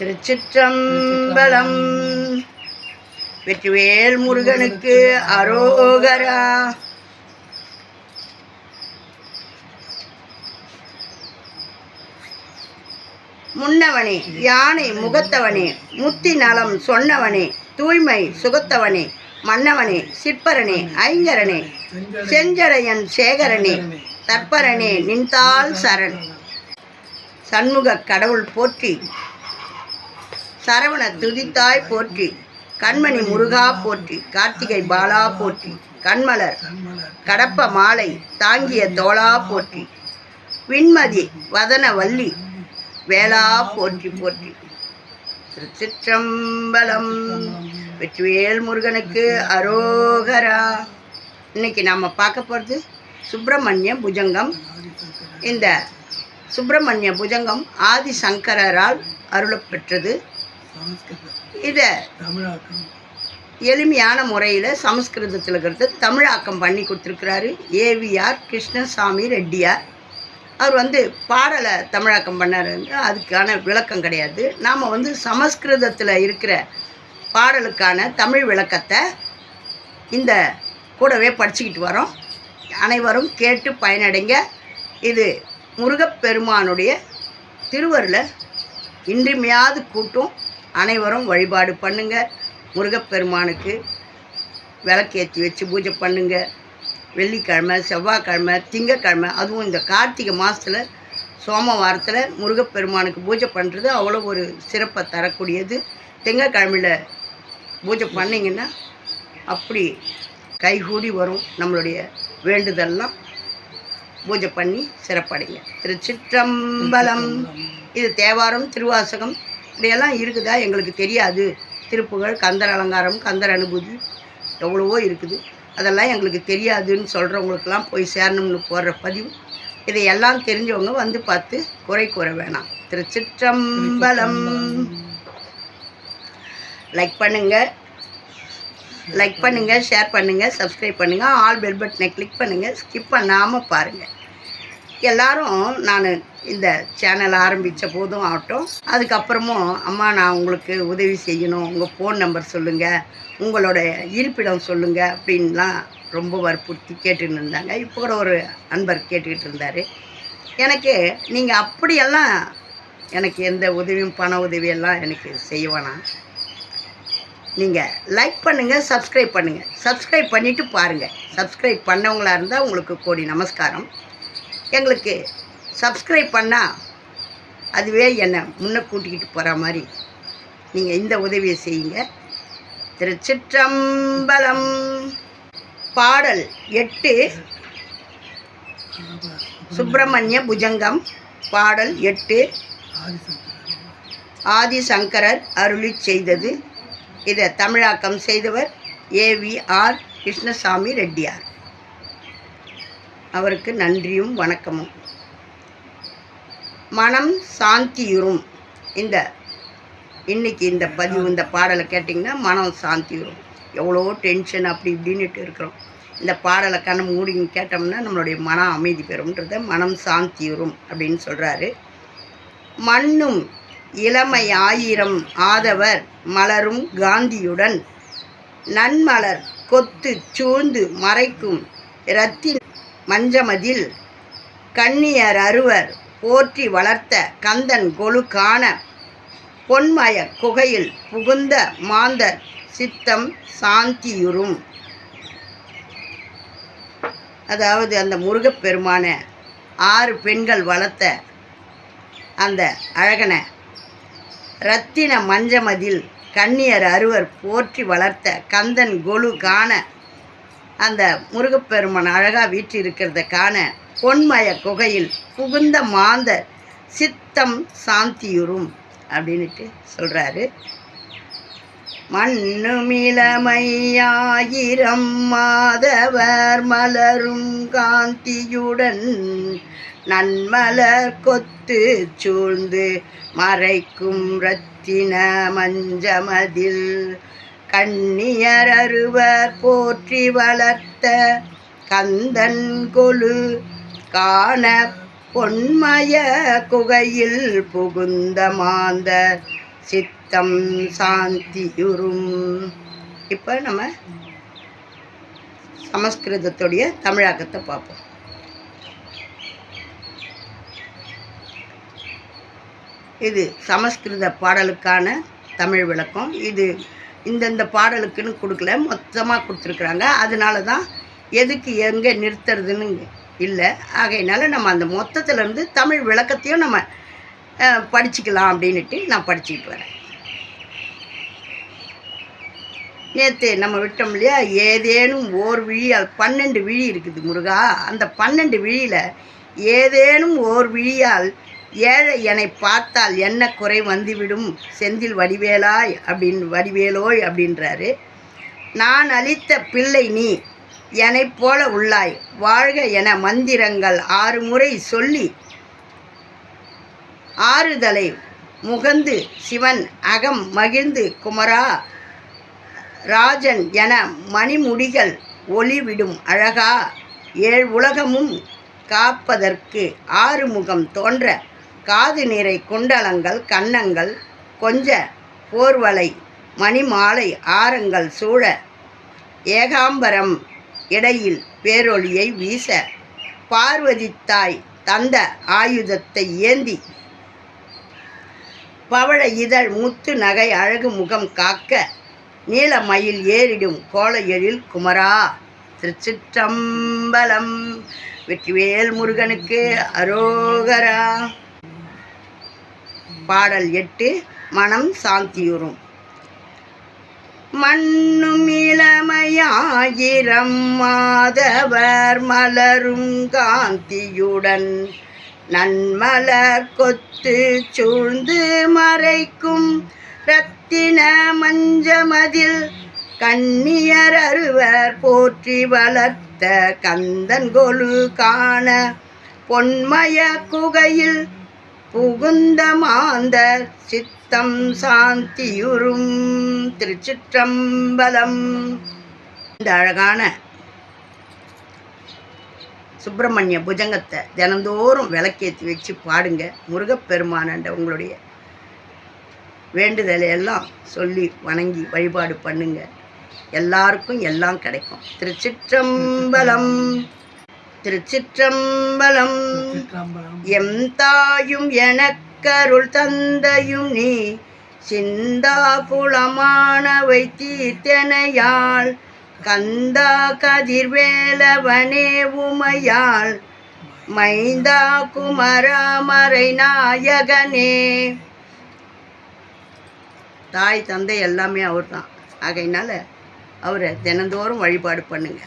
திருச்சிற்றம்பலம். வெற்றிவேல் முருகனுக்கு அரோகரா. முன்னவனே யானை முகத்தவனே முத்தி நலம் சொன்னவனே தூய்மை சுகத்தவனே மன்னவனே சிற்பரனே ஐங்கரனே செஞ்சடையன் சேகரனே தற்பரனே நின்றால் சரண். சண்முக கடவுள் போற்றி சரவண துதித்தாய் போற்றி. கண்மணி முருகா போற்றி. கார்த்திகை பாலா போற்றி. கண்மலர் கடப்ப மாலை தாங்கிய தோளா போற்றி. விண்மதி வதன வள்ளி வேளா போற்றி போற்றி. திருச்சிற்றம்பலம் வெற்றிவேல் முருகனுக்கு அரோகரா. இன்னைக்கு நாம் பார்க்க போகிறது சுப்பிரமணிய புஜங்கம். இந்த சுப்பிரமணிய புஜங்கம் ஆதி சங்கரரால் அருளப்பெற்றது. இதை எளிமையான முறையில் சமஸ்கிருதத்தில் இருக்கிறது. தமிழாக்கம் பண்ணி கொடுத்துருக்கிறாரு. ஏவிஆர் கிருஷ்ணசாமி ரெட்டியார். அவர் வந்து பாடலை தமிழாக்கம் பண்ணார் அதுக்கான விளக்கம் கிடையாது. நாம் வந்து சமஸ்கிருதத்தில் இருக்கிற பாடலுக்கான தமிழ் விளக்கத்தை இந்த கூடவே படிச்சுக்கிட்டு வரோம். அனைவரும் கேட்டு பயனடைங்க. இது முருகப்பெருமானுடைய திருவருளை இன்றிமையாது கூட்டும். அனைவரும் வழிபாடு பண்ணுங்க. முருகப்பெருமானுக்கு விளக்கேற்றி வச்சு பூஜை பண்ணுங்க. வெள்ளிக்கிழமை செவ்வாய்க்கிழமை திங்கக்கிழமை அதுவும் இந்த கார்த்திகை மாதத்தில் சோமவாரத்தில் முருகப்பெருமானுக்கு பூஜை பண்ணுறது அவ்வளோ ஒரு சிறப்பை தரக்கூடியது. திங்கக்கிழமையில் பூஜை பண்ணிங்கன்னா அப்படி கைகூடி வரும் நம்மளுடைய வேண்டுதல்லாம். பூஜை பண்ணி சிறப்படைங்க. திருச்சிற்றம்பலம். இது தேவாரம் திருவாசகம். இப்படியெல்லாம் இருக்குதா? எங்களுக்கு தெரியாது. திருப்புகழ் கந்தர் அலங்காரம் கந்தர் அனுபூதி எவ்வளவோ இருக்குது. அதெல்லாம் எங்களுக்கு தெரியாதுன்னு சொல்கிறவங்களுக்கெல்லாம் போய் சேரணும்னு போடுற பதிவு. இதையெல்லாம் தெரிஞ்சவங்க வந்து பார்த்து குறை கூற வேணாம். திருச்சிற்றம்பலம். லைக் பண்ணுங்கள் லைக் பண்ணுங்கள் ஷேர் பண்ணுங்கள் சப்ஸ்கிரைப் பண்ணுங்கள் ஆல் பெல் பட்டனை கிளிக் பண்ணுங்கள் ஸ்கிப் பண்ணாமல் பாருங்கள் எல்லாரும் நான் இந்த சேனல் ஆரம்பித்த போதும் ஆகட்டும். அதுக்கப்புறமும் அம்மா நான் உங்களுக்கு உதவி செய்யணும். உங்கள் ஃபோன் நம்பர் சொல்லுங்கள் உங்களோட இருப்பிடம் சொல்லுங்கள் அப்படின்லாம் ரொம்ப வற்புறுத்தி கேட்டுன்னு இருந்தாங்க. இப்போ கூட ஒரு அன்பர் கேட்டுக்கிட்டு இருந்தார். எனக்கு நீங்கள் அப்படியெல்லாம் எனக்கு எந்த உதவியும் பண உதவியெல்லாம் எனக்கு செய்வேணாம் நீங்கள் லைக் பண்ணுங்கள் சப்ஸ்கிரைப் பண்ணுங்கள் சப்ஸ்கிரைப் பண்ணிவிட்டு பாருங்கள் சப்ஸ்கிரைப் பண்ணவங்களாக இருந்தால் உங்களுக்கு கோடி நமஸ்காரம். எங்களுக்கு சப்ஸ்கிரைப் பண்ணால் அதுவே என்னை முன்னே கூட்டிக்கிட்டு போகிற மாதிரி. நீங்கள் இந்த உதவியை செய்யுங்க. திருச்சிற்றம்பலம் பாடல் எட்டு. சுப்பிரமணிய புஜங்கம் பாடல் எட்டு. ஆதிசங்கரர் அருளி செய்தது. இதை தமிழாக்கம் செய்தவர் ஏவிஆர் கிருஷ்ணசாமி ரெட்டியார். அவருக்கு நன்றியும் வணக்கமும். மனம் சாந்தியுறும். இந்த இன்னைக்கு இந்த பதிவு இந்த பாடலை கேட்டிங்கன்னா மனம் சாந்தியுறும். எவ்வளோ டென்ஷன் அப்படி இப்படின்னுட்டு இருக்கிறோம். இந்த பாடலை கண்ணை மூடி கேட்டோம்னா நம்மளுடைய மனம் அமைதி பெறும்ன்றத மனம் சாந்தியுறும் அப்படின்னு சொல்கிறாரு மண்ணும் இளமை ஆயிரம் ஆதவர் மலரும் காந்தியுடன். நன்மலர் கொத்து சூழ்ந்து மறைக்கும் இரத்தின் மஞ்சமதில் கண்ணியர் அறுவர் போற்றி வளர்த்த கந்தன் கொலு காண பொன்மய குகையில் புகுந்த மாந்தர் சித்தம் சாந்தியுறும். அதாவது அந்த முருகப்பெருமான ஆறு பெண்கள் வளர்த்த அந்த அழகனை ரத்தின மஞ்சமதில் கண்ணியர் அறுவர் போற்றி வளர்த்த கந்தன் கொலு காண அந்த முருகப்பெருமான் அழகாக வீற்றிருக்கிறத காண பொன்மய குகையில் புகுந்த மாந்த சித்தம் சாந்தியுறும் அப்படின்ட்டு சொல்கிறாரு மண்ணுமிழமையாயிரம் மாதவர் மலரும் காந்தியுடன் நன்மலர் கொத்து சூழ்ந்து மறைக்கும் ரத்தின மஞ்சமதில் கண்ணியர் அறுவர் போற்றி வளர்த்த கந்தன் கொழு காண பொன்மய குகையில் புகுந்த மாந்த சித்தம் சாந்தியுறும். இப்போ நம்ம சமஸ்கிருதத்துடைய தமிழாக்கத்தை பார்ப்போம். இது சமஸ்கிருத பாடலுக்கான தமிழ் விளக்கம். இது இந்தந்த பாடலுக்குன்னு கொடுக்கல மொத்தமாக கொடுத்துருக்குறாங்க. அதனால தான் எதுக்கு எங்கே நிறுத்துறதுன்னு இல்லை. ஆகையினால நம்ம அந்த மொத்தத்துலேருந்து தமிழ் விளக்கத்தையும் நம்ம படிச்சுக்கலாம் அப்படின்னுட்டு நான் படிச்சுக்கிட்டு வரேன். நேற்று நம்ம விட்டோம் இல்லையா? ஏதேனும் ஓர் விழியால் பன்னெண்டு விழி இருக்குது முருகா. அந்த பன்னெண்டு விழியில் ஏதேனும் ஓர் விழியால் ஏழை என்னை பார்த்தால் என்ன குறை வந்துவிடும்? செந்தில் வடிவேலாய் அப்படின் வடிவேலோய் அப்படின்றாரு. நான் அளித்த பிள்ளை நீ என்னைப் போல உள்ளாய். வாழ்க என மந்திரங்கள் ஆறு முறை சொல்லி ஆறுதலை முகந்து சிவன் அகம் மகிழ்ந்து குமரா ராஜன் என மணிமுடிகள் ஒளிவிடும் அழகா. ஏழ் உலகமும் காப்பதற்கு ஆறுமுகம் தோன்ற காது நிறை குண்டலங்கள் கன்னங்கள் கொஞ்ச போர்வலை மணிமாலை ஆரங்கள் சூழ ஏகாம்பரம் இடையில் பேரொளியை வீச பார்வதி தாய் தந்த ஆயுதத்தை ஏந்தி பவழ இதழ் முத்து நகை அழகு முகம் காக்க நீலமயில் ஏறிடும் கோளையரில் குமரா திருச்சிற்றம்பலம் வெற்றிவேல் முருகனுக்கு அரோகரா பாடல் எட்டு மனம் சாந்தியுறும். மண்ணும் இளமையாயிரம் மாதவர் மலரும் காந்தியுடன். நன்மலர் கொத்து சூழ்ந்து மறைக்கும் ரத்தின மஞ்சமதில் கன்னியர் அருவர் போற்றி வளர்த்த கந்தன் கொலு காண பொன்மய குகையில் புகுந்த மாந்தர் சித்தம் சாந்தியுறும் திருச்சிற்றம்பலம். இந்த அழகான சுப்பிரமணிய புஜங்கத்தை தினந்தோறும் விளக்கேற்றி வச்சு பாடுங்க. முருகப்பெருமானன்ற உங்களுடைய வேண்டுதலை எல்லாம் சொல்லி வணங்கி வழிபாடு பண்ணுங்க. எல்லாருக்கும் எல்லாம் கிடைக்கும். திருச்சிற்றம்பலம். திருச்சிற்றம்பலம். எம் தாயும் எனக்கருள் தந்தையும் நீ சிந்தா புலமானவை தீர்த்தனையாள் கந்தா கதிர்வேலவனே உமையாள். மைந்தா குமராமரை நாயகனே. தாய் தந்தை எல்லாமே அவர் தான் ஆகையினால அவரை தினந்தோறும் வழிபாடு பண்ணுங்க.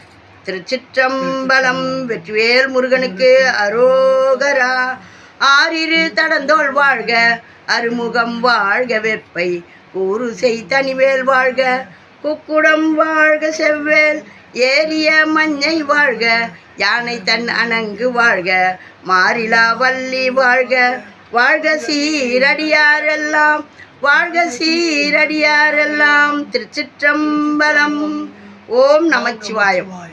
திருச்சிற்றம்பலம் வெற்றிவேல் முருகனுக்கு அரோகரா. ஆறிரு தடந்தோள் வாழ்க அருமுகம் வாழ்க வெப்பை. கூறு செய் தனிவேல் வாழ்க குக்குடம் வாழ்க செவ்வேல். ஏரிய மஞ்சை வாழ்க யானை தன் அணங்கு வாழ்க. மாறிலா வள்ளி வாழ்க வாழ்க சீரடியாரெல்லாம். வாழ்க சீரடியாரெல்லாம் திருச்சிற்றம்பலம். ஓம் நமச்சிவாயம்.